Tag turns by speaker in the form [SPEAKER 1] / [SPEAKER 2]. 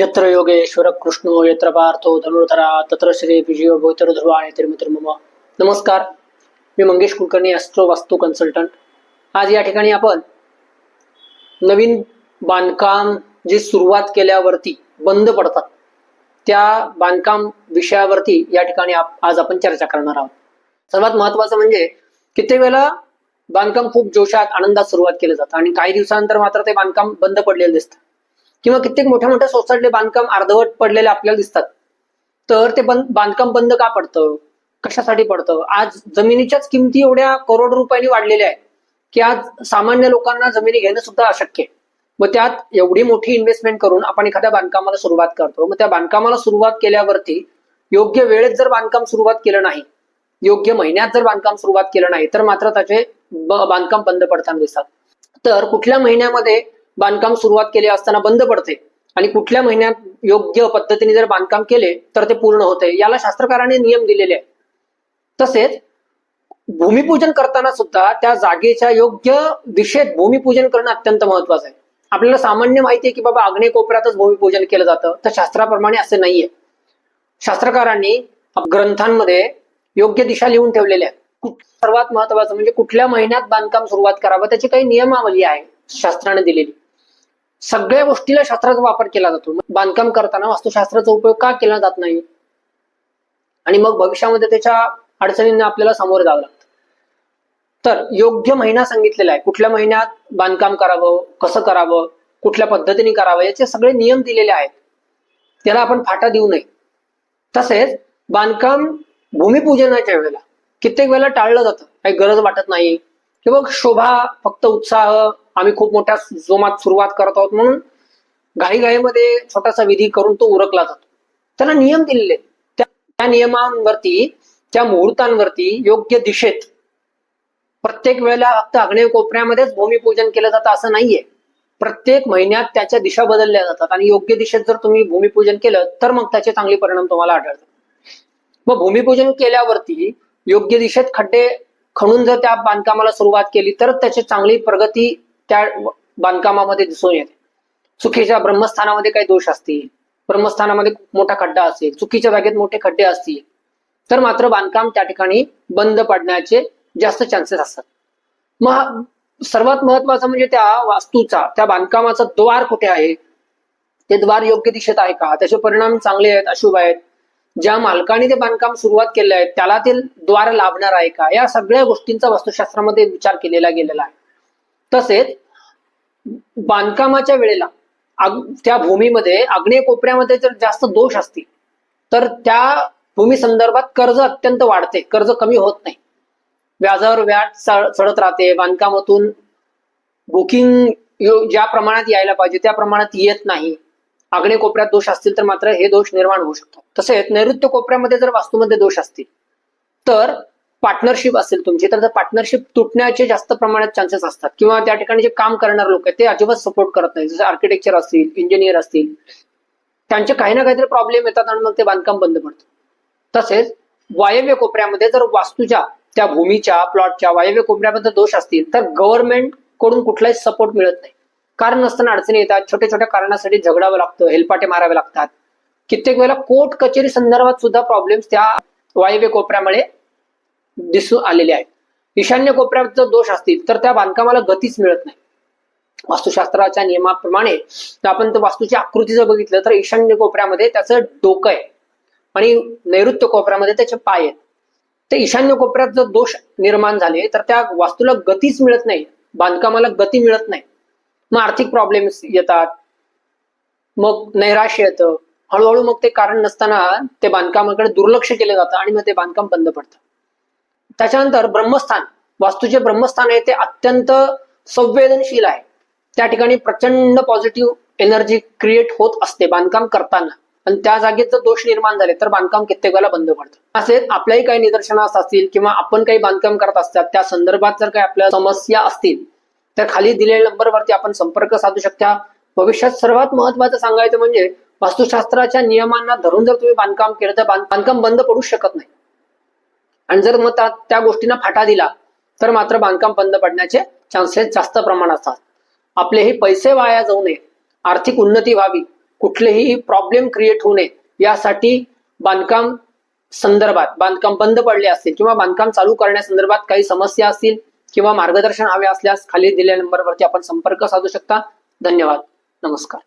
[SPEAKER 1] यत्र योगेश्वर कृष्णो यत्र पार्थो धनुर्धरा तत्र श्री विजयो भोतर ध्रुवा आणि तिरमित्र नमस्कार मी मंगेश कुलकर्णी ॲस्ट्रो वास्तू कन्सल्टंट आज या ठिकाणी आपण नवीन बांधकाम जी सुरुवात केल्यावरती बंद पडतात त्या बांधकाम विषयावरती या ठिकाणी आज आपण चर्चा करणार आहोत. सर्वात महत्वाचं म्हणजे कित्येक वेळेला बांधकाम खूप जोशात आनंदात सुरुवात केलं जातं आणि काही दिवसानंतर मात्र ते बांधकाम बंद पडलेलं दिसतं. किंवा कित्येक मोठ्या मोठ्या सोसायटीले बांधकाम अर्धवट पडलेले आपल्याला दिसतात. तर ते बंद बांधकाम बंद का पडतं? कशासाठी पडतं? आज जमिनीच्याच किमती एवढ्या करोड रुपयांनी वाढलेल्या आहेत की आज सामान्य लोकांना जमिनी घेणं सुद्धा अशक्य आहे. मग त्यात एवढी मोठी इन्व्हेस्टमेंट करून आपण एखाद्या बांधकामाला सुरुवात करतो. मग त्या बांधकामाला सुरुवात केल्यावरती योग्य वेळेत जर बांधकाम सुरुवात केलं नाही योग्य महिन्यात जर बांधकाम सुरुवात केलं नाही तर मात्र त्याचे बांधकाम बंद पडताना दिसतात. तर कुठल्या महिन्यामध्ये बांधकाम सुरुवात केले असताना बंद पडते. आणि कुठल्या महिन्यात योग्य पद्धतीने जर बांधकाम केले तर ते पूर्ण होते. याला शास्त्रकाराने नियम दिलेले आहे तसेच भूमिपूजन करताना सुद्धा त्या जागेच्या योग्य दिशेत भूमिपूजन करणं अत्यंत महत्वाचं आहे. आपल्याला सामान्य माहिती आहे की बाबा आग्नेय कोपऱ्यातच भूमिपूजन केलं जातं. तर शास्त्राप्रमाणे असे नाहीये. शास्त्रकारांनी ग्रंथांमध्ये योग्य दिशा लिहून ठेवलेल्या आहेत. सर्वात महत्वाचं म्हणजे कुठल्या महिन्यात बांधकाम सुरुवात करावं त्याची काही नियमावली आहे शास्त्राने दिलेली. सगळ्या गोष्टीला शास्त्राचा वापर केला जातो. बांधकाम करताना वास्तुशास्त्राचा उपयोग का केला जात नाही? आणि मग भविष्यामध्ये त्याच्या अडचणींना आपल्याला सामोरं जावं लागतं. तर योग्य महिना सांगितलेला आहे. कुठल्या महिन्यात बांधकाम करावं कसं करावं कुठल्या पद्धतीने करावं याचे सगळे नियम दिलेले आहेत. त्याला आपण फाटा देऊ नये. तसेच बांधकाम भूमिपूजनाच्या वेळेला कित्येक वेळेला टाळलं जातं. काही गरज वाटत नाही किंवा शोभा फक्त उत्साह आम्ही खूप मोठ्या जोमात सुरुवात करत आहोत म्हणून घाईघाईमध्ये छोटासा विधी करून तो उरकला जातो. त्याला नियम दिलेले त्या त्या नियमांवरती त्या मुहूर्तांवरती योग्य दिशेत प्रत्येक वेळेला फक्त आग्नेय कोपऱ्यामध्येच भूमिपूजन केलं जातं असं नाहीये. प्रत्येक महिन्यात त्याच्या दिशा बदलल्या जातात आणि योग्य दिशेत जर तुम्ही भूमिपूजन केलं तर मग त्याचे चांगले परिणाम तुम्हाला आढळतात. मग भूमिपूजन केल्यावरती योग्य दिशेत खड्डे खणून जर त्या बांधकामाला सुरुवात केली तर त्याची चांगली प्रगती त्या बांधकामामध्ये दिसून येते. चुकीच्या ब्रह्मस्थानामध्ये काही दोष असतील ब्रह्मस्थानामध्ये मोठा खड्डा असेल चुकीच्या जागेत मोठे खड्डे असतील तर मात्र बांधकाम त्या ठिकाणी बंद पडण्याचे जास्त चान्सेस असतात. मग सर्वात महत्वाचं म्हणजे त्या वास्तूचा त्या बांधकामाचा द्वार कुठे आहे? ते द्वार योग्य दिशेत आहे का? त्याचे परिणाम चांगले आहेत अशुभ आहेत? ज्या मालकाने ते बांधकाम सुरुवात केलं आहे त्याला ते द्वार लाभणार आहे का? या सगळ्या गोष्टींचा वास्तुशास्त्रामध्ये विचार केलेला गेलेला आहे. तसेच बांधकामाच्या वेळेला त्या भूमीमध्ये आग्नेय कोपऱ्यामध्ये जर जास्त दोष असतील तर त्या भूमी संदर्भात कर्ज अत्यंत वाढते. कर्ज कमी होत नाही. व्याजावर व्याज चढत राहते. बांधकामातून बुकिंग ज्या प्रमाणात यायला पाहिजे त्या प्रमाणात येत नाही. आग्ने कोपऱ्यात दोष असतील तर मात्र हे दोष निर्माण होऊ शकतात. तसेच नैऋत्य कोपऱ्यामध्ये जर वास्तूमध्ये दोष असतील तर पार्टनरशिप असेल तुमची तर पार्टनरशिप तुटण्याचे जास्त प्रमाणात चान्सेस असतात. किंवा त्या ठिकाणी जे काम करणारे लोक आहेत ते अजिबात सपोर्ट करत नाही जसं आर्किटेक्चर असतील इंजिनियर असतील त्यांचे काही ना काहीतरी प्रॉब्लेम येतात आणि मग ते बांधकाम बंद पडतं. तसेच वायव्य कोपऱ्यामध्ये जर वास्तूच्या त्या भूमीच्या प्लॉटच्या वायव्य कोपऱ्यामध्ये दोष असतील तर गव्हर्नमेंटकडून कुठलाही सपोर्ट मिळत नाही. कारण नसताना अडचणी येतात. छोट्या छोट्या कारणासाठी झगडावं लागतं हेलपाटे मारावे लागतात. कित्येक वेळेला कोर्ट कचेरी संदर्भात सुद्धा प्रॉब्लेम्स त्या वायव्य कोपऱ्यामुळे दिसून आलेले आहेत. ईशान्य कोपऱ्यात जर दोष असतील तर त्या बांधकामाला गतीच मिळत नाही. वास्तुशास्त्राच्या नियमाप्रमाणे आपण वास्तूची आकृती जर बघितलं तर ईशान्य कोपऱ्यामध्ये त्याचं डोकं आहे आणि नैऋत्य कोपऱ्यामध्ये त्याचे पाय आहेत. ते ईशान्य कोपऱ्यात जर दोष निर्माण झाले तर त्या वास्तूला गतीच मिळत नाही बांधकामाला गती मिळत नाही. मग आर्थिक प्रॉब्लेम्स येतात. मग नैराश्य येतं. हळूहळू मग ते कारण नसताना ते बांधकामाकडे दुर्लक्ष केलं जातं आणि मग ते बांधकाम बंद पडतं. त्याच्यानंतर ब्रह्मस्थान वास्तूचे ब्रह्मस्थान आहे ते अत्यंत संवेदनशील आहे. त्या ठिकाणी प्रचंड पॉझिटिव्ह एनर्जी क्रिएट होत असते बांधकाम करताना. आणि त्या जागेत जर दोष निर्माण झाले तर बांधकाम कित्येक वेळेला बंद पडतं. असेच आपल्याही काही निदर्शनास असतील किंवा आपण काही बांधकाम करत असतात त्या संदर्भात जर काही आपल्या समस्या असतील त्या खाली दिलेल्या नंबरवरती आपण संपर्क साधू शकता. भविष्यात सर्वात महत्वाचं सांगायचं म्हणजे वास्तुशास्त्राच्या नियमांना धरून जर तुम्ही बांधकाम केलं तर बांधकाम बंद पडू शकत नाही. आणि जर मग त्या- गोष्टींना फाटा दिला तर मात्र बांधकाम बंद पडण्याचे चान्सेस जास्त प्रमाणात असतात. आपले हे पैसे वाया जाऊ नये. आर्थिक उन्नती व्हावी. कुठलेही प्रॉब्लेम क्रिएट होऊ नये. यासाठी बांधकाम संदर्भात बांधकाम बंद पडले असतील किंवा बांधकाम चालू करण्यासंदर्भात काही समस्या असतील किंवा मार्गदर्शन हवे असल्यास खाली दिलेल्या नंबरवरती आपण संपर्क साधू शकता. धन्यवाद. नमस्कार.